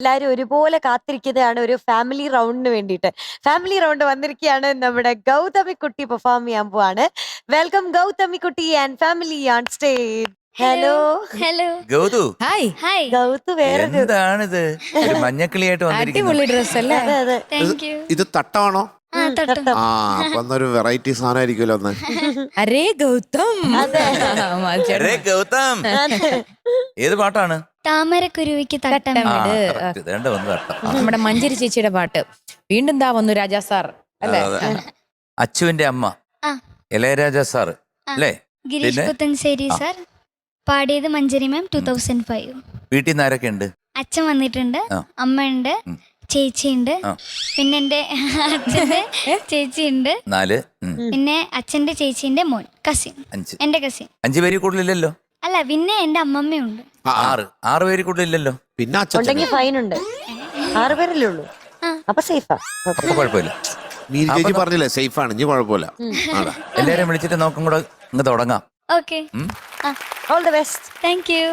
എല്ലാരും ഒരുപോലെ കാത്തിരിക്കുന്നതാണ് ഒരു ഫാമിലി റൗണ്ടിന് വേണ്ടിയിട്ട്. ഫാമിലി റൗണ്ട് വന്നിരിക്കുകയാണ് നമ്മുടെ ഗൗതമി കുട്ടി പെർഫോം ചെയ്യാൻ പോവാണ്. വെൽക്കം ഗൗതമി കുട്ടി and family on stage hello hello Gauthu. Hi hi Gauthu വേറെ എന്താണിത്? ഒരു മഞ്ഞക്കിളിയായിട്ട് വന്നിരിക്കുന്നു. അടിപൊളി ഡ്രസ് അല്ലേ? അതെ അതെ. താങ്ക് ഇത് തട്ടമാണോ ആ അപ്പൊ അന്നൊരു വെറൈറ്റി സാധനമായിരിക്കുമല്ലോ ഒന്ന് അരേ ഗൗതം. അരേ ഗൗതം. ഏത് പാട്ടാണ്? താമരക്കുരുവിക്ക് തട്ടം. ആ, ഇത്, correct. ഇതേണ്ട വന്ന് തട്ടം. ആ. നമ്മുടെ മഞ്ചരി ചേച്ചിയുടെ പാട്ട്. വീണ്ടും ദാ വന്നു രാജാ സാർ. അല്ലേ? അതെ. അച്ചുവിന്റെ അമ്മ. ആ. ഇളയരാജ സാറ്. ആ. അല്ലേ? ഗിരീഷ് പിന്നെ? പുത്തൻശ്ശേരി ആ. സാർ. പാടിയത് Manjari ma'am two thousand five. വീട്ടിൽ നിന്ന് ആരൊക്കെ ഉണ്ട്? അച്ഛൻ വന്നിട്ടുണ്ട്. ആ. അമ്മ ഉണ്ട് ഉം. ചേച്ചിയുണ്ട്. പിന്നെ എന്റെ അച്ഛന്റെ ചേച്ചിയുണ്ട്. നാല്. പിന്നെ അച്ഛന്റെ ചേച്ചിന്റെ മോൻ കസിൻ. അഞ്ച്. എന്റെ കസിൻ. അഞ്ചു പേര് കൂടുതലില്ലല്ലോ? അല്ല പിന്നെ എന്റെ അമ്മമ്മയുണ്ട്. ആറ്. ആറ് പേര് കൂടുതലില്ലല്ലോ? പിന്നെ ഉണ്ടെങ്കിൽ ഫൈൻ ഉണ്ട്. ആറ് പേരല്ലേ ഉള്ളൂ. അപ്പൊ സേഫാ കുഴപ്പമില്ല. മീരി ചേച്ചി പറഞ്ഞില്ലേ സേഫ് ആണ്. ഇനി കുഴപ്പമില്ല. ആടാ. എല്ലാരും വിളിച്ചിട്ട് നോക്കും കൂടെ ഇങ്ങ് തുടങ്ങാം. Okay. All the best thank you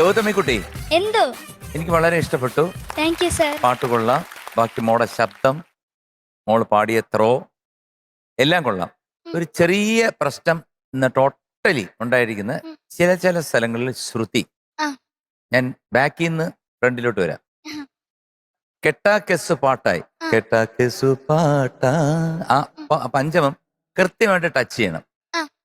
Gauthami കുട്ടി എന്തോ? എനിക്ക് വളരെ ഇഷ്ടപ്പെട്ടു. താങ്ക് യു സർ പാട്ട് കൊള്ളാം. ബാക്കി മോളെ ശബ്ദം മോൾ പാടിയത്രോ എല്ലാം കൊള്ളാം. ഒരു ചെറിയ പ്രശ്നം ഇന്ന് ടോട്ടലി ഉണ്ടായിരിക്കുന്ന ചില ചില സ്ഥലങ്ങളിൽ ശ്രുതി. ഞാൻ ബാക്കിൽ നിന്ന് ഫ്രണ്ടിലോട്ട് വരാം. ആ. കെട്ടാ കെസ് പാട്ടായി. ആ. കെട്ടാ കെസ് പാട്ടാ. ആ പഞ്ചമം കൃത്യമായിട്ട് ടച്ച് ചെയ്യണം.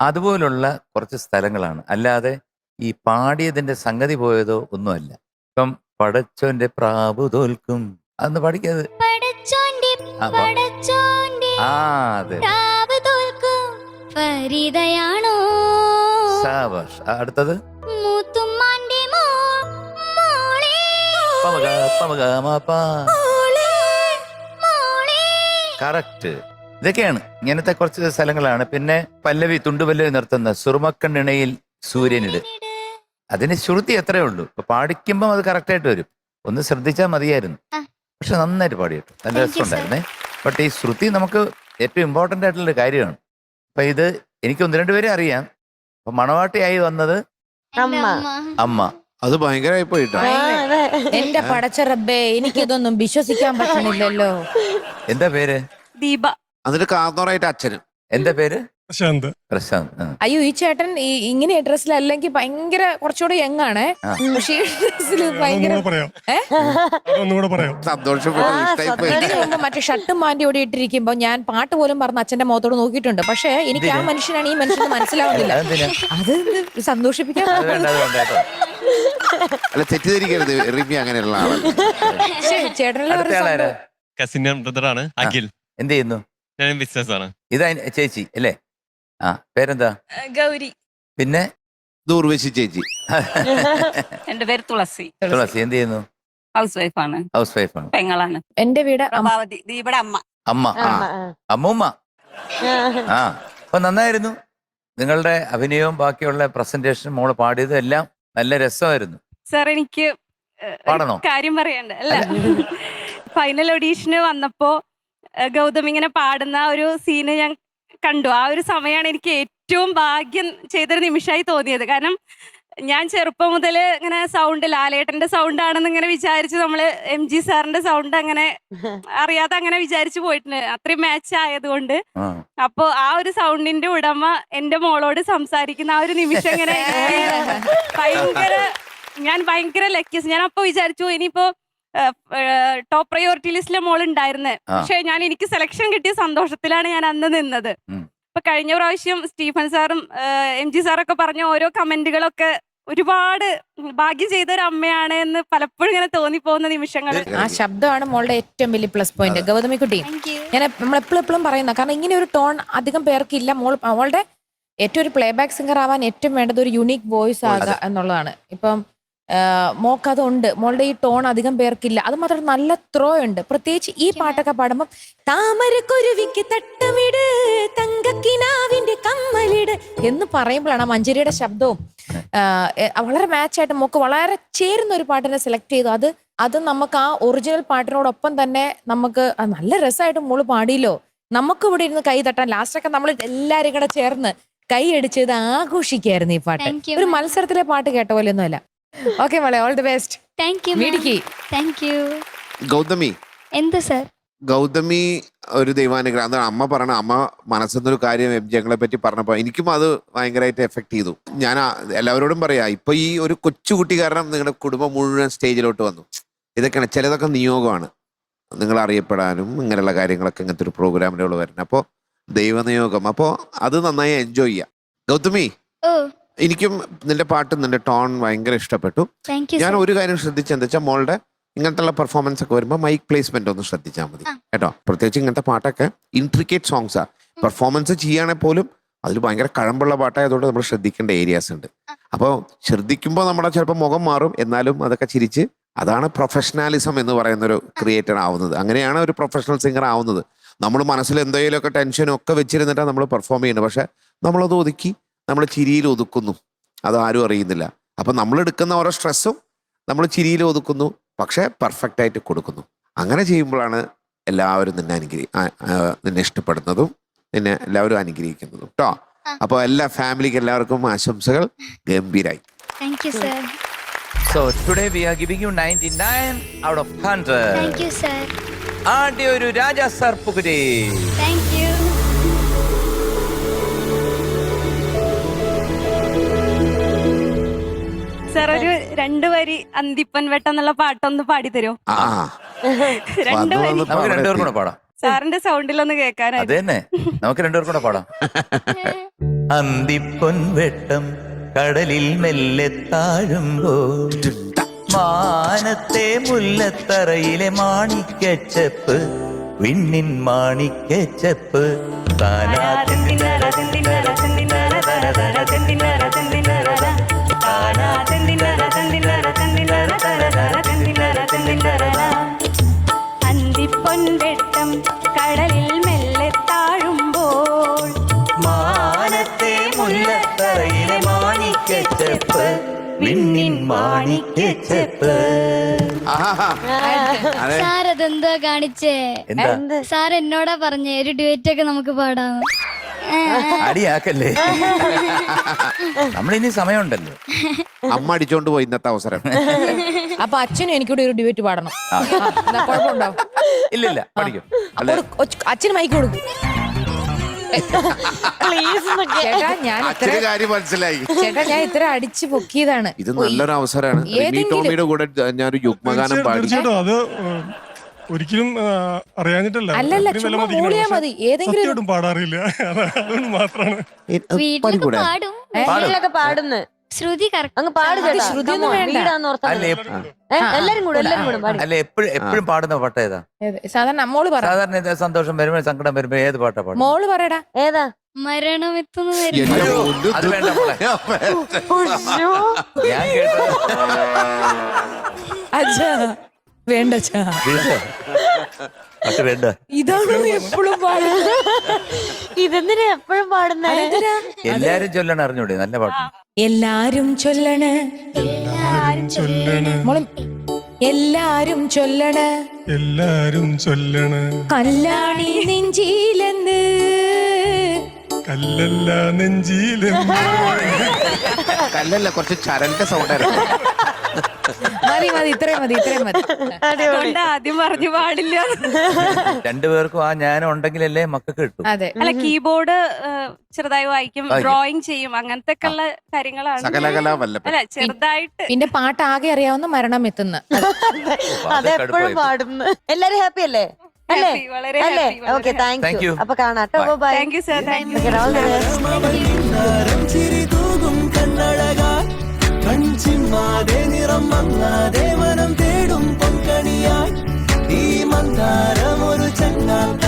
അതുപോലുള്ള കുറച്ച് സ്ഥലങ്ങളാണ്. അല്ലാതെ ഈ പാടിയതിന്റെ സംഗതി പോയതോ ഒന്നുമല്ല. ഇപ്പം പടച്ചോന്റെ പ്രാപു തോൽക്കും. അന്ന് പഠിക്കാത് പടച്ചോന്റെ ആ, പടച്ചോന്റെ ആ അതെ. പ്രാവ് തോൽക്കും. അന്ന് ആ, അടുത്തത്? കറക്റ്റ്. ഇതൊക്കെയാണ്. ഇങ്ങനത്തെ കുറച്ച് സ്ഥലങ്ങളാണ്. പിന്നെ പല്ലവി തുണ്ടുപല്ലവി നിർത്തുന്ന സുറുമക്കണ്ണിണയിൽ സൂര്യനിട് അതിന് ശ്രുതി എത്രയേ ഉള്ളൂ. ഇപ്പൊ പാടിക്കുമ്പോൾ അത് കറക്റ്റായിട്ട് ആയിട്ട് വരും. ഒന്ന് ശ്രദ്ധിച്ചാൽ മതിയായിരുന്നു. പക്ഷെ നന്നായിട്ട് പാടിയിട്ടു നല്ല Thank you, രസമുണ്ടായിരുന്നേ. ബട്ട് ഈ ശ്രുതി നമുക്ക് ഏറ്റവും ഇമ്പോർട്ടന്റ് ആയിട്ടുള്ള ഒരു കാര്യമാണ്. അപ്പൊ ഇത് എനിക്ക് ഒന്ന് രണ്ടുപേരെ അറിയാം. അപ്പൊ മണവാട്ടിയായി വന്നത് അമ്മ. അമ്മ. അമ്മ അത് ഭയങ്കരമായി പോയിട്ടോ. എന്റെ പടച്ച റബ്ബേ എനിക്കിതൊന്നും വിശ്വസിക്കാൻ പറ്റുന്നില്ലല്ലോ. എന്താ പേര്? ദീപ. അതിന്റെ കാർന്നോറായിട്ട് അച്ഛനും. എന്താ പേര്? പ്രശാന്ത്. പ്രശാന്ത് ആ. അയ്യോ ഈ ചേട്ടൻ ഈ ഇങ്ങനെ ഡ്രസ്സിലല്ലെങ്കിൽ ഭയങ്കര കുറച്ചുകൂടെ യങ് ആണ്. ആ. പക്ഷേ ഈ ഡ്രസ്സിൽ ഭയങ്കര പറയാം. ഏ? അതൊന്നുകൂടെ പറയാം. സന്തോഷപ്പെട്ടു ആ, ഇഷ്ടായി പോയി. ഇതിനു മുമ്പ് മറ്റേ ഷർട്ടും മാന്റി ഓടി ഇട്ടിരിക്കുമ്പോ ഞാൻ പാട്ട് പോലും പറഞ്ഞ അച്ഛന്റെ മുഖത്തോട് നോക്കിയിട്ടുണ്ട്. പക്ഷേ എനിക്ക് ആ മനുഷ്യനാണ് ഈ മനുഷ്യന് മനസ്സിലാവുന്നില്ല. അതെന്തിനാ? അത് സന്തോഷിപ്പിക്കാൻ അത് വേണ്ട അത് വേണ്ട കേട്ടോ. അല്ല തെറ്റിദ്ധരിക്കരുത്. റിമി അങ്ങനെയുള്ള ആളാണ് ശ്ശേ, ചേട്ടനെല്ലാം ഒരു ആളാരാ സംഭവം. കസിൻ ബ്രദറാണ് അഖിൽ. എന്ത് ചെയ്യുന്നു? ഞാൻ ബിസിനസ് ആണ്. ഇതാ ചേച്ചി അല്ലേ? ആ പേരെന്താ? ഗൗരി. പിന്നെ? ഇത് ഉർവശി ചേച്ചി. എന്റെ പേര് തുളസി. തുളസി എന്ത് ചെയ്യുന്നു? ഹൗസ് വൈഫാണ് ഹൗസ് വൈഫാണ് പെങ്ങളാണ്. എന്റെ വീട് പ്രഭാവതി ദീപയുടെ അമ്മ. അമ്മ ആ. അമ്മൂമ്മ. ആ. അപ്പൊ നന്നായിരുന്നു. നിങ്ങളുടെ അഭിനയവും ബാക്കിയുള്ള പ്രസന്റേഷൻ മോൾ പാടിയതും എല്ലാം നല്ല രസമായിരുന്നു. സാർ എനിക്ക് പാടണോ? കാര്യം പറയണ്ട അല്ല? ഫൈനൽ ഓഡീഷന് വന്നപ്പോ ഗൗതം ഇങ്ങനെ പാടുന്ന ഒരു സീന് ഞാൻ കണ്ടു. ആ ഒരു സമയമാണ് എനിക്ക് ഏറ്റവും ഭാഗ്യം ചെയ്തൊരു നിമിഷമായി തോന്നിയത്. കാരണം ഞാൻ ചെറുപ്പം മുതൽ ഇങ്ങനെ സൗണ്ട് ലാലേട്ടന്റെ സൗണ്ട് ആണെന്ന് ഇങ്ങനെ വിചാരിച്ച് നമ്മൾ എം ജി സാറിന്റെ സൗണ്ട് അങ്ങനെ അറിയാതെ അങ്ങനെ വിചാരിച്ചു പോയിട്ടുണ്ട്. അത്രയും മാച്ച് ആയതുകൊണ്ട്. അപ്പോ ആ ഒരു സൗണ്ടിന്റെ ഉടമ എന്റെ മോളോട് സംസാരിക്കുന്ന ആ ഒരു നിമിഷം ഇങ്ങനെ ഭയങ്കര ഞാൻ ഭയങ്കര ലക്കിയസ് ഞാൻ അപ്പൊ വിചാരിച്ചു ഇനിയിപ്പോ ടോപ്പ് പ്രയോറിറ്റി ലിസ്റ്റിലെ മോൾ ഉണ്ടായിരുന്നത് പക്ഷെ ഞാൻ എനിക്ക് സെലക്ഷൻ കിട്ടിയ സന്തോഷത്തിലാണ് ഞാൻ അന്ന് നിന്നത്. ഇപ്പൊ കഴിഞ്ഞ പ്രാവശ്യം സ്റ്റീഫൻ സാറും എം ജി സാറൊക്കെ പറഞ്ഞ ഓരോ കമന്റുകളൊക്കെ ഒരുപാട് ഭാഗ്യം ചെയ്ത ഒരു അമ്മയാണ് എന്ന് പലപ്പോഴും ഇങ്ങനെ തോന്നിപ്പോകുന്ന നിമിഷങ്ങൾ. ആ ശബ്ദമാണ് മോളുടെ ഏറ്റവും വലിയ പ്ലസ് പോയിന്റ് ഗൗതമിക്കുട്ടി ഞാൻ നമ്മൾ എപ്പോഴും എപ്പോഴും പറയുന്ന കാരണം ഇങ്ങനെ ഒരു ടോൺ അധികം പേർക്കില്ല. മോൾ അവളുടെ ഏറ്റവും ഒരു പ്ലേ ബാക്ക് സിംഗർ ആവാൻ ഏറ്റവും വേണ്ടത് ഒരു യുണീക് വോയിസ് ആകുക എന്നുള്ളതാണ്. ഇപ്പം മോക്ക് അതുണ്ട് മോളുടെ ഈ ടോൺ അധികം പേർക്കില്ല. അത് മാത്രം നല്ല ത്രോ ഉണ്ട് പ്രത്യേകിച്ച് ഈ പാട്ടൊക്കെ പാടുമ്പോൾ താമരക്കുരുവിക്ക് തട്ടമിട് തങ്കക്കിനാവിന്റെ കമ്മലിട് എന്ന് പറയുമ്പോഴാണ് ആ മഞ്ചേരിയുടെ ശബ്ദവും വളരെ മാച്ചായിട്ട് മോക്ക് വളരെ ചേരുന്ന ഒരു പാട്ടിനെ സെലക്ട് ചെയ്തു. അത് അത് നമുക്ക് ആ ഒറിജിനൽ പാട്ടിനോടൊപ്പം തന്നെ നമുക്ക് നല്ല രസമായിട്ട് മോൾ പാടിയല്ലോ. നമുക്ക് ഇവിടെ ഇരുന്ന് കൈ തട്ടാൻ ലാസ്റ്റൊക്കെ നമ്മൾ എല്ലാരും കൂടെ ചേർന്ന് കൈ അടിച്ചത് ആഘോഷിക്കായിരുന്നു ഈ പാട്ട്. ഒരു മത്സരത്തിലെ പാട്ട് കേട്ട പോലെ ഒന്നുമല്ല ഓക്കെ മോളെ all the best thank you മിടുക്കി. Thank you Gauthami. എന്ത് സർ ഗൗതമി ഒരു ദൈവാനുഗ്രഹം. അതാണ് അമ്മ പറഞ്ഞ അമ്മ മനസ്സിന്നൊരു കാര്യം എം ജങ്ങളെ പറ്റി പറഞ്ഞപ്പോൾ എനിക്കും അത് ഭയങ്കരമായിട്ട് എഫക്ട് ചെയ്തു. ഞാൻ ആ- എല്ലാവരോടും പറയാ ഇപ്പൊ ഈ ഒരു കൊച്ചുകുട്ടി കാരണം നിങ്ങളുടെ കുടുംബം മുഴുവൻ സ്റ്റേജിലോട്ട് വന്നു. ഇതൊക്കെയാണ് ചിലതൊക്കെ നിയോഗമാണ്. നിങ്ങൾ അറിയപ്പെടാനും ഇങ്ങനെയുള്ള കാര്യങ്ങളൊക്കെ ഇങ്ങനത്തെ ഒരു പ്രോഗ്രാമിലുള്ള വരുന്നത്. അപ്പോൾ ദൈവനിയോഗം. അപ്പോൾ അത് നന്നായി എൻജോയ് ചെയ്യാം. ഗൗതമി. ഓ. എനിക്കും നിന്റെ പാട്ടും നിന്റെ ടോൺ ഭയങ്കര ഇഷ്ടപ്പെട്ടു. ഞാൻ ഒരു കാര്യം ശ്രദ്ധിച്ചെന്ന് വെച്ചാൽ മോളുടെ ഇങ്ങനത്തെ പെർഫോമൻസ് ഒക്കെ വരുമ്പോൾ മൈക്ക് പ്ലേസ്മെന്റ് ഒന്ന് ശ്രദ്ധിച്ചാൽ മതി. കേട്ടോ? പ്രത്യേകിച്ച് ഇങ്ങനത്തെ പാട്ടൊക്കെ ഇൻട്രിക്കേറ്റ് സോങ്സാ പെർഫോമൻസ് ചെയ്യുകയാണെങ്കിൽ പോലും അതിൽ ഭയങ്കര കഴമ്പുള്ള പാട്ടായതുകൊണ്ട് നമ്മൾ ശ്രദ്ധിക്കേണ്ട ഏരിയാസ് ഉണ്ട്. അപ്പോൾ ശ്രദ്ധിക്കുമ്പോൾ നമ്മുടെ ചിലപ്പോൾ മുഖം മാറും. എന്നാലും അതൊക്കെ ചിരിച്ച് അതാണ് പ്രൊഫഷണാലിസം എന്ന് പറയുന്ന ഒരു ക്രിയേറ്റർ ആവുന്നത്. അങ്ങനെയാണ് ഒരു പ്രൊഫഷണൽ സിംഗർ ആവുന്നത്. നമ്മൾ മനസ്സിൽ എന്തെങ്കിലുമൊക്കെ ടെൻഷനും ഒക്കെ വെച്ചിരുന്നിട്ടാണ് നമ്മൾ പെർഫോം ചെയ്യുന്നത്. പക്ഷെ നമ്മളത് ഒതുക്കി നമ്മൾ ചിരിയിൽ ഒതുക്കുന്നു. അത് ആരും അറിയുന്നില്ല. അപ്പം നമ്മൾ എടുക്കുന്ന ഓരോ സ്ട്രെസ്സും നമ്മൾ ചിരിയിൽ ഒതുക്കുന്നു പക്ഷേ പെർഫെക്റ്റ് ആയിട്ട് കൊടുക്കുന്നു. അങ്ങനെ ചെയ്യുമ്പോഴാണ് എല്ലാവരും നിന്നെ അനുഗ്രഹി നിന്നെ ഇഷ്ടപ്പെടുന്നതും നിന്നെ എല്ലാവരും അനുഗ്രഹിക്കുന്നതും കേട്ടോ അപ്പോൾ എല്ലാ ഫാമിലിക്ക് എല്ലാവർക്കും ആശംസകൾ. ഗംഭീരായി. Thank you sir so today we are giving you 99 out of 100 thank you sir ആദ്യ ഒരു രാജാ സർ പുകുരി താങ്ക് യു സാർ ഒരു രണ്ട് വരി അന്തിപ്പൻ വെട്ടം എന്നുള്ള പാട്ടൊന്ന് പാടി തരുമോ ആ രണ്ട് വരി നമുക്ക് രണ്ടുപേർക്കും കൂടെ പാടാം സാറിന്റെ സൗണ്ടിലൊന്ന് അത് കേൾക്കാനായിട്ട് തന്നെ നമുക്ക് രണ്ടുപേർക്കും കൂടെ പാടാം അന്തിപ്പൊൻവെട്ടം കടലിൽ മെല്ലെ താഴുമ്പോ മാനത്തെ മുല്ലത്തറയിലെ മാണിക്കച്ചപ്പ് വിണ്ണിൻ മാണിക്കച്ചപ്പ് താനാ അന്തിപ്പൊൻവെട്ടം വിണ്ണിൻ മാണിക്കച്ചപ്പ് സാർ അതെന്താ കാണിച്ചേ? എന്താ? സാർ എന്നോടാ പറഞ്ഞേ ഒരു ഡുവറ്റ് ഒക്കെ നമുക്ക് പാടാം. അടിയാക്കല്ലേ? നമ്മളിനി സമയമുണ്ടല്ലോ. അമ്മ അടിച്ചോണ്ട് പോയി ഇന്നത്തെ അവസരം. അപ്പൊ അച്ഛനും എനിക്കൂടെ ഒരു ഡിബേറ്റ് പാടണം. ഇല്ലില്ല കുഴപ്പമുണ്ടോ? പഠിക്കും. അച്ഛന് മൈക്ക് കൊടുക്കും. പ്ലീസ് ചേട്ടാ ഞാൻ ഇത്ര അച്ഛന് കാര്യം മനസ്സിലായി. ചേട്ടാ ഞാൻ ഇത്ര അടിച്ചു പൊക്കിയതാണ്. ഇത് നല്ലൊരു അവസരമാണ്. റിമി ഏതെങ്കിലും- ടോമിയുടെ കൂടെ ഞാനൊരു യുഗ്മഗാനം പാടി. തീർച്ചയായിട്ടും. അത് ഏഹ്, ഒരിക്കലും ഏഹ്, അറിയാഞ്ഞിട്ടല്ല. അല്ലല്ല അത്രയും വില ചുമ്മാ മതിക്കണം. മൂളിയാ പക്ഷേ മതി. ഏതെങ്കിലും ഒരു- സത്യമായിട്ടും പാടാറില്ല. അതുകൊണ്ട് മാത്രമാണ്. വീട്ടിലൊക്കെ പാടും. വീട്ടിലൊക്കെ പാടുന്നു. ശ്രുതി കറക്റ്റ് അങ്ങ് പാട് ചേട്ടാ. ശ്രുതി. വീടാന്ന് ഓർത്താ അല്ല. എപ്പ- എല്ലാരും കൂടെ എല്ലാരും കൂടെ പാടി. അല്ല എപ്പോഴും എപ്പോഴും പാടുന്ന പാട്ട് ഏതാ? ഏത്? സാധാരണ മോൾ പറ. സാധാരണ ഇത് സന്തോഷം വരുമ്പോ സങ്കടം വരുമ്പോ ഏത് പാട്ടാ പാടും മോൾ പറയടാ. ഏതാ? മരണം എത്തുന്നു എന്റെ അയ്യോ, പൊന്നു അത് വേണ്ട മോളെ. ഞാൻ കേട്ടത്. അച്ഛാ വേണ്ട അച്ഛാ. വേണ്ട. പാട്ട് വേണ്ട ഇതാണ് എപ്പോഴും പാടുന്നത് ഇതെന്തിനാ എപ്പോഴും പാടുന്നത്? എല്ലാരും ചൊല്ലണം അറിഞ്ഞൂടെ? നല്ല പാട്ട്. എല്ലാരും ചൊല്ലണ്. ചൊല്ലണ്. മോളെ എല്ലാരും ചൊല്ലണ്. എല്ലാരും ചൊല്ലണ്. കല്ലാണി നെഞ്ചിയിലെന്ന്. കല്ലല്ല നെഞ്ചിലും കല്ലല്ല കുറച്ച് ചരലിന്റെ സൗണ്ട് ആയിരുന്നു. മതി മതി ഇത്രയും മതി ഇത്രയും മതി. അതുകൊണ്ട് ആദ്യം പറഞ്ഞു പാടില്ല. രണ്ടുപേർക്കും ആ ഞാൻ ഉണ്ടെങ്കിലല്ലേ മക്കൾക്ക് കിട്ടും. അതെ. അല്ല കീബോർഡ് ചെറുതായി വായിക്കും. ഡ്രോയിങ് ചെയ്യും അങ്ങനത്തെ ഒക്കെ ഉള്ള കാര്യങ്ങളാണ് അല്ല ചെറുതായിട്ട്. പിന്നെ പാട്ട് ആകെ അറിയാവുന്ന മരണം എത്തുന്ന. അതെപ്പോഴും പാടുന്നു എല്ലാരും ഹാപ്പി അല്ലേ? അല്ലേ? അല്ലേ? Okay thank. യു അപ്പൊ കാണാട്ടോ bye thank you sir thank you കണ്ണഴകായി കൺചിമ്മാതെ നിറം മങ്ങാതെ മനം തേടും പൊൻകണിയായി ഈ മന്ദാരം ഒരു ചങ്ങാത്ത